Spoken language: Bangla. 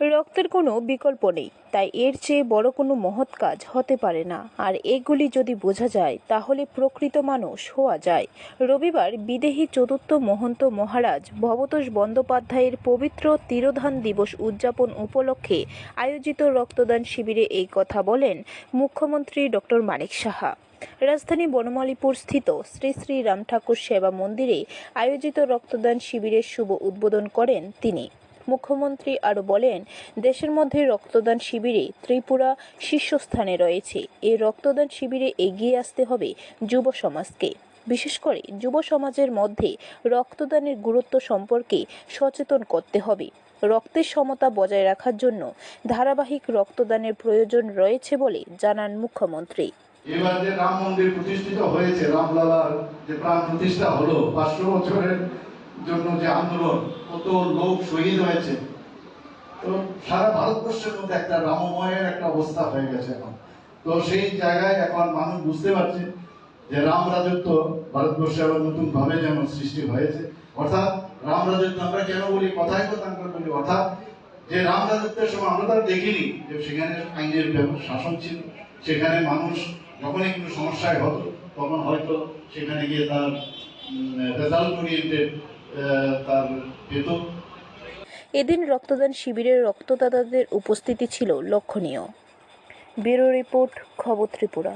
রক্তের কোনো বিকল্প নেই, তাই এর চেয়ে বড় কোনো মহৎ কাজ হতে পারে না। আর এগুলি যদি বোঝা যায়, তাহলে প্রকৃত মানুষ হওয়া যায়। রবিবার বিদেহী চতুর্থ মহন্ত মহারাজ ভবতোষ বন্দ্যোপাধ্যায়ের পবিত্র তিরোধান দিবস উদযাপন উপলক্ষে আয়োজিত রক্তদান শিবিরে এই কথা বলেন মুখ্যমন্ত্রী ডক্টর মানিক সাহা। রাজধানী বনমালীপুর স্থিত শ্রী শ্রী রাম ঠাকুর সেবা মন্দিরে আয়োজিত রক্তদান শিবিরের শুভ উদ্বোধন করেন তিনি। মুখ্যমন্ত্রী আরও বলেন, দেশের মধ্যে রক্তদান শিবিরে ত্রিপুরা শীর্ষস্থানে রয়েছে। এই রক্তদান শিবিরে এগিয়ে আসতে হবে যুব সমাজকে। বিশেষ করে যুব সমাজের মধ্যে রক্তদানের গুরুত্ব সম্পর্কে সচেতন করতে হবে। রক্তের সমতা বজায় রাখার জন্য ধারাবাহিক রক্তদানের প্রয়োজন রয়েছে বলে জানান মুখ্যমন্ত্রী। এবার যে রাম মন্দির প্রতিষ্ঠিত হয়েছে, রামলালার যে প্রাণ প্রতিষ্ঠা হলো, পাঁচশো বছরের জন্য যে আন্দোলন, কত লোক শহীদ হয়েছে। তো সারা ভারতবর্ষের মধ্যে একটা রামময়ের একটা অবস্থা হয়ে গেছে এখন। তো সেই জায়গায় এখন মানুষ বুঝতে পারছে যে রাম রাজত্ব ভারতবর্ষে আবার নতুন ভাবে যেন সৃষ্টি হয়েছে, অর্থাৎ রাম রাজত্ব আমরা কেন বলি কথায় কথা আমরা বলি অর্থাৎ যে রাম রাজত্বের সময় আমরা তো আর দেখিনি যে সেখানে আইনের শাসন ছিল। সেখানে মানুষ যখনই কোনো সমস্যায় হতো, তখন হয়তো সেখানে গিয়ে তার রেজাল্ট ওরিয়েন্টেড তার এদিন রক্তদান শিবিরের রক্তদাতাদের উপস্থিতি ছিল লক্ষণীয়। ব্যুরো রিপোর্ট খবর ত্রিপুরা।